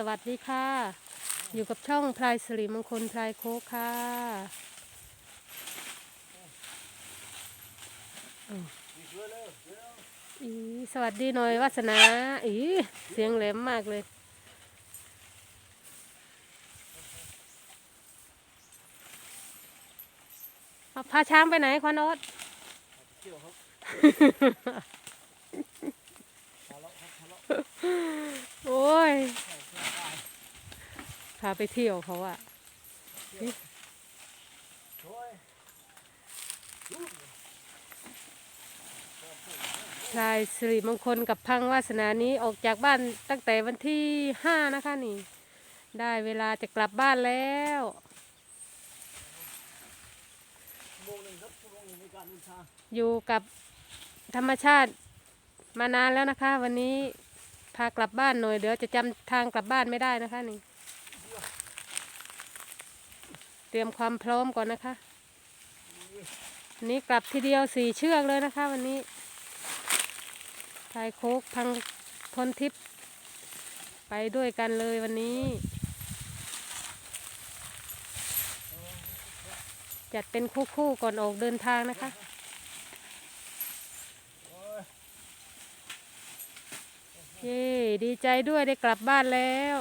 สวัสดีค่ะ อยู่กับช่องพลายสิริมงคลพลายโคกค่ะอีสวัสดีหน่อยวาสนาอีเสียงแหลมมากเลยพาช้างไปไหนควานอดโอ้ย พาไปเที่ยวเขาอะโอ้ยพลายสิริมงคลกับพังวาสนานี้ออกจากบ้านตั้งแต่วันที่ห้านะคะนี่ ได้เวลาจะกลับบ้านแล้วชั่วโมงหนึ่งครับชั่วโมงหนึ่งในการเดินทางอยู่กับธรรมชาติมานานแล้วนะคะ วันนี้พากลับบ้านหน่อยเดี๋ยวจะจำทางกลับบ้านไม่ได้นะคะนี่ เตรียมความพร้อมก่อนนะคะวันนี้กลับทีเดียวสี่เชือกเลยนะคะ วันนี้ชายโคกพังพลทิพย์ไปด้วยกันเลยวันนี้ จัดเป็นคู่ๆก่อนออกเดินทางนะคะยเย้ดีใจด้วยได้กลับบ้านแล้ว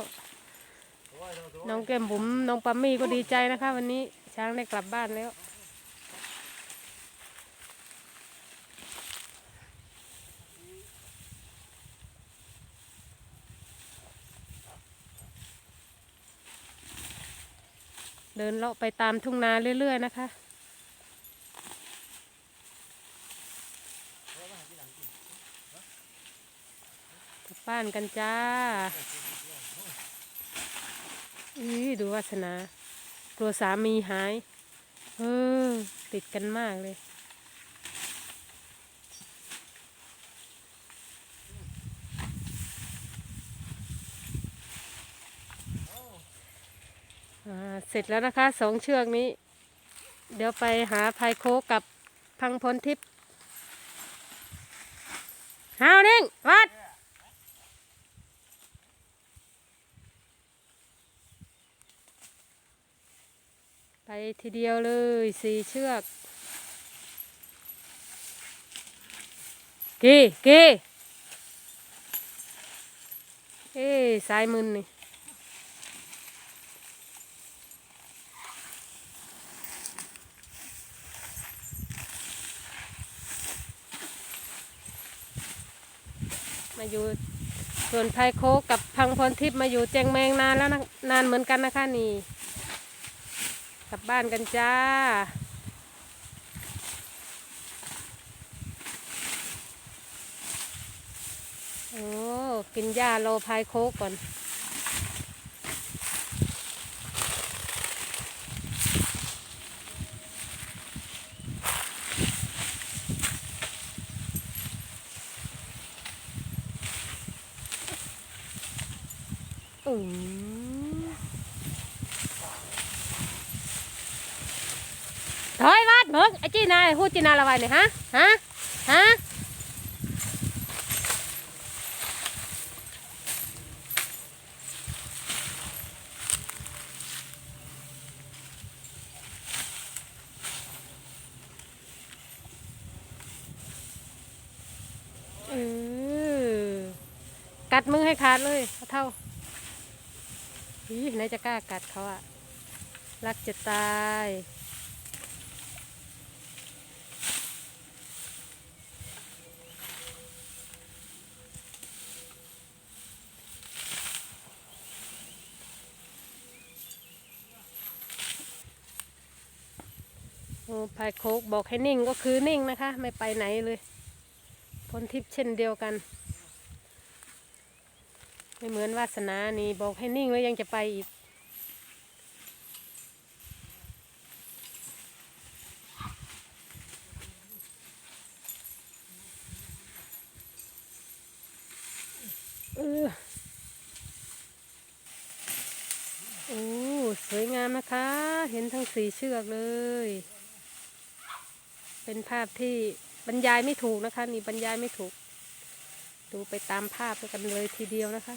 น้องแก้มบุ๋มน้องปัมมี่ก็ดีใจนะคะ วันนี้ช้างได้กลับบ้านแล้วเดินเลาะไปตามทุ่งนาเรื่อย ๆ นะคะ บ้านกันจ้า อีดูวาสนากลัวสามีหาย เออ ติดกันมากเลย เสร็จแล้วนะคะสองเชือกนี้ เดี๋ยวไปหาภายโคกับพังพลทิพย์หาวนิ่งวัด ทีเดียวเลยสี่เชือกกีกีเอ้สายมึนนี่มาอยู่ส่วนไพโคกกับพังพรทิพย์มาอยู่แจงแมงนานแล้วนะนานเหมือนกันนะคะนี่ กลับบ้านกันจ้า โอ้ กินหญ้าโลพายโคกก่อน อืม ถอยวัดเบิกไอ้จีนายพูดจีนาละไว้เนี่ยฮะฮะฮะเออกัดมือให้ขาดเลยเอเท่าอีไหนจะกล้ากัดเขาอะรักจะตาย โอ้พายโคกบอกให้นิ่งก็คือนิ่งนะคะ ไม่ไปไหนเลยพ้นทิพย์เช่นเดียวกัน ไม่เหมือนวาสนานี่บอกให้นิ่งแล้วยังจะไปอีก เออโอ้สวยงามนะคะ เห็นทั้งสี่เชือกเลย เป็นภาพที่บรรยายไม่ถูกนะคะ นี่บรรยายไม่ถูก ดูไปตามภาพกันเลยทีเดียวนะคะ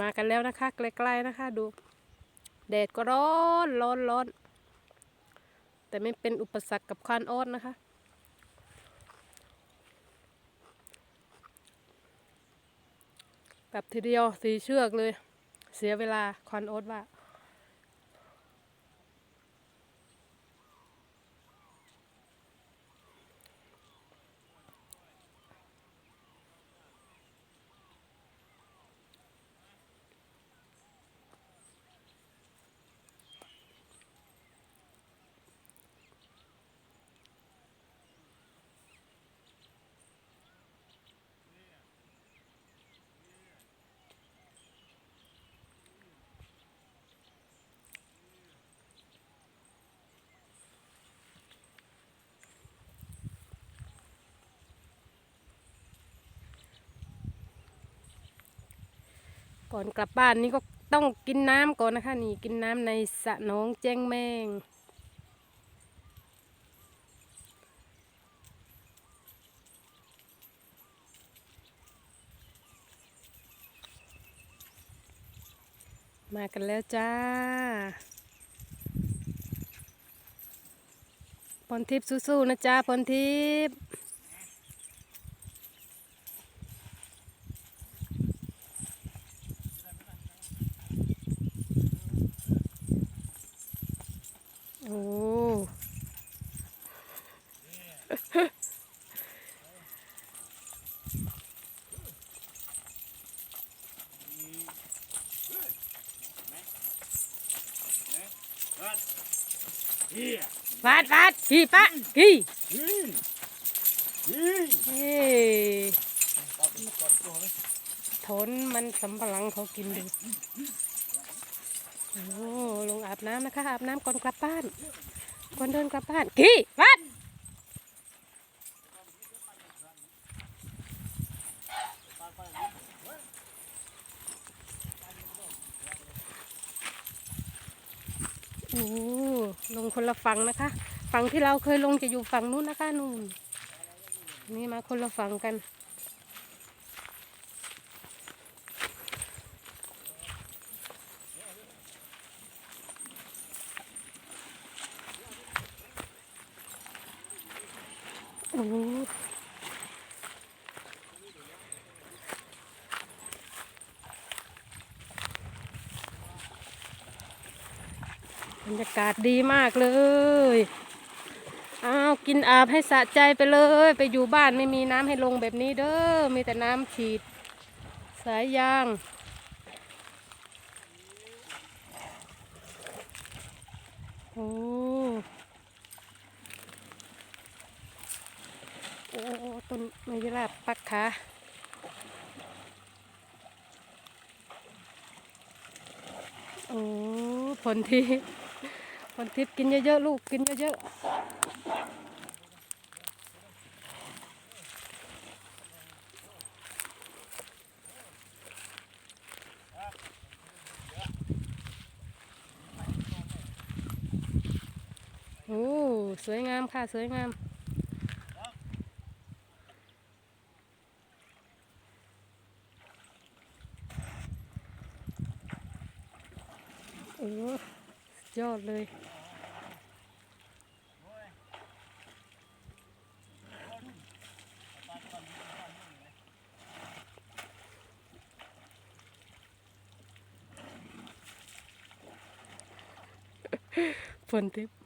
มากันแล้วนะคะใกล้ๆนะคะ ดูแดดก็ร้อนร้อนร้อนแต่ไม่เป็นอุปสรรคกับควานโอ๊ตนะคะแบบทีเดียวสีเชือกเลย เสียเวลาคอนโอ๊ตว่า ก่อนกลับบ้านนี่ก็ต้องกินน้ำก่อนนะคะ นี่กินน้ำในสระหน้องแจ้งแมงมากันแล้วจ้าพรทิพย์สู้ๆนะจ้าพรทิพย์ โฟาดฟาดพี่ปะพี่ทนมันสำปะหลังเขากินดู โอ้ลงอาบน้ำนะคะอาบน้ำก่อนกลับบ้านก่อนเดินกลับบ้านกี่ฟาดโอ้ลงคนละฝั่งนะคะ ฝั่งที่เราเคยลงจะอยู่ฝั่งนู้นนะคะนู่นนี่มาคนละฝั่งกัน โอ้บรรยากาศดีมากเลย อ้าวกินอาบให้สะใจไปเลย ไปอยู่บ้านไม่มีน้ำให้ลงแบบนี้เด้อ มีแต่น้ำฉีด สายยาง โอ้โอ้โอ้ต้นไมยราบปักขา โอ้ผลที่ผลทิพย์กินเยอะๆลูกกินเยอะๆโอ้สวยงามค่ะ สวยงาม โอ้สุด ยอดเลย ฝนทิพย์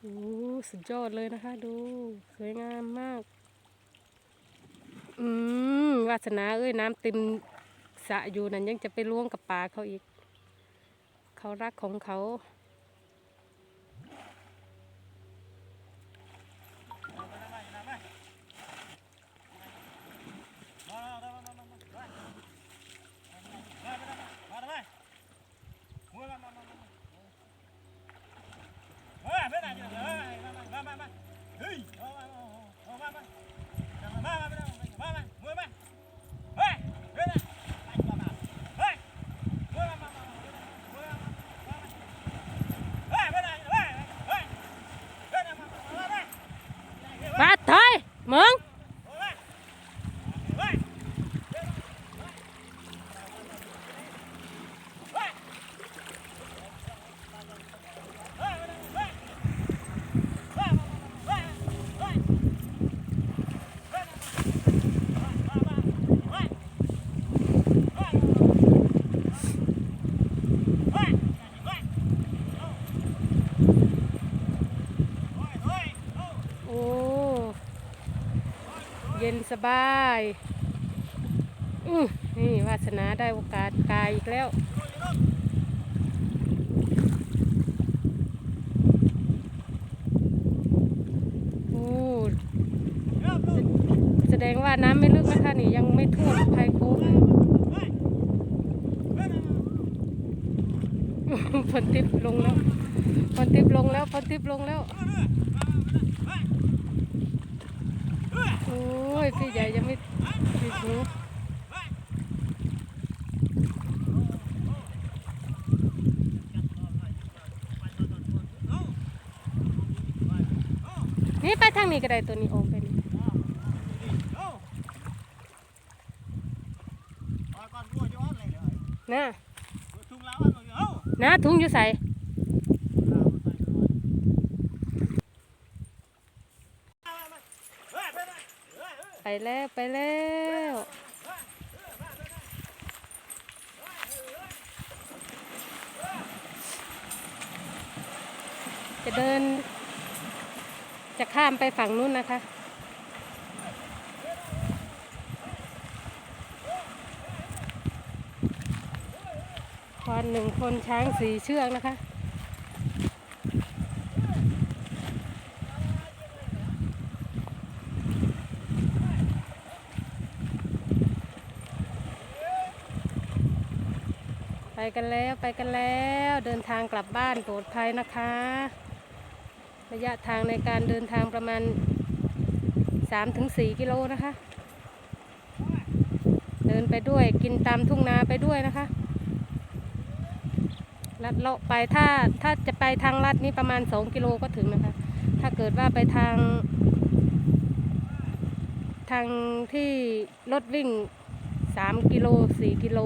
โอ้สุดยอดเลยนะคะ ดู สวยงามมาก อืมวาสนาเอ้ยน้ำเต็มสะอยู่นั่นยังจะไปล้วงกับปลาเขาอีก เขารักของเขา ย็นสบายอือนี่วาสนาได้โอกาสกายอีกแล้ว โอ้แสดงว่าน้ำไม่ลึกนะคะนี่ยังไม่ท่วมไพโคกเลยฝนทิพย์ลงแล้วฝนทิพย์ลงแล้วฝนทิพย์ลงแล้ว โอ้ย พี่ใหญ่ยังไม่ปิดหูนี่ไปทางนี้ก็ได้ตัวนี้ออกไปนี่นะนะถุงอยู่ใส่ไป แล้วไปแล้วจะเดิน จะข้ามไปฝั่งนู้นนะคะ ควานหนึ่งคนช้างสี่เชือกนะคะ กันแล้วไปกันแล้วเดินทางกลับบ้านปลอดภัยนะคะ ระยะทางในการเดินทางประมาณ 3-4 กิโลนะคะ เดินไปด้วยกินตามทุ่งนาไปด้วยนะคะลัดเลาะไปถ้าถ้าจะไปทางลัดนี้ประมาณ 2 กิโลก็ถึงนะคะ ถ้าเกิดว่าไปทาง ทางที่รถวิ่ง 3 กิโล 4 กิโล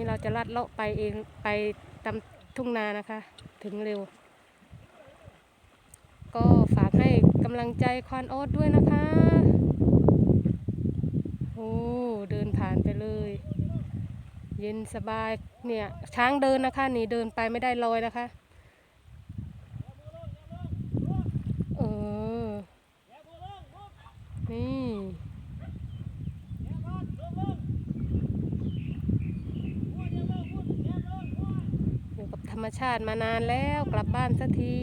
นี่เราจะลัดเลาะไปเองไปตามทุ่งนานะคะ ถึงเร็ว ก็ฝากให้กำลังใจควานโอ๊ตด้วยนะคะโอ้เดินผ่านไปเลย เย็นสบายเนี่ยช้างเดินนะคะนี่เดินไปไม่ได้ลอยนะคะ เออ นี่ อยู่กับธ รมชาติมานานแล้วกลับบ้านสักที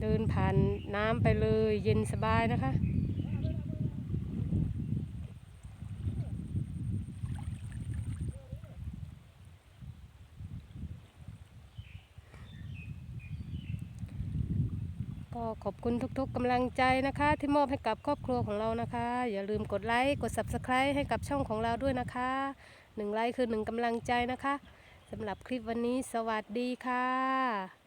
เดินผ่านน้ำไปเลยเย็นสบายนะคะ ก็ ขอบคุณทุกๆกำลังใจนะคะ ที่มอบให้กับครอบครัวของเรานะคะ อย่าลืมกดไลค์กด Subscribe ให้กับช่องของเราด้วยนะคะหนึ่งไลค์คือหนึ่งกำลังใจนะคะสำหรับคลิปวันนี้สวัสดีค่ะ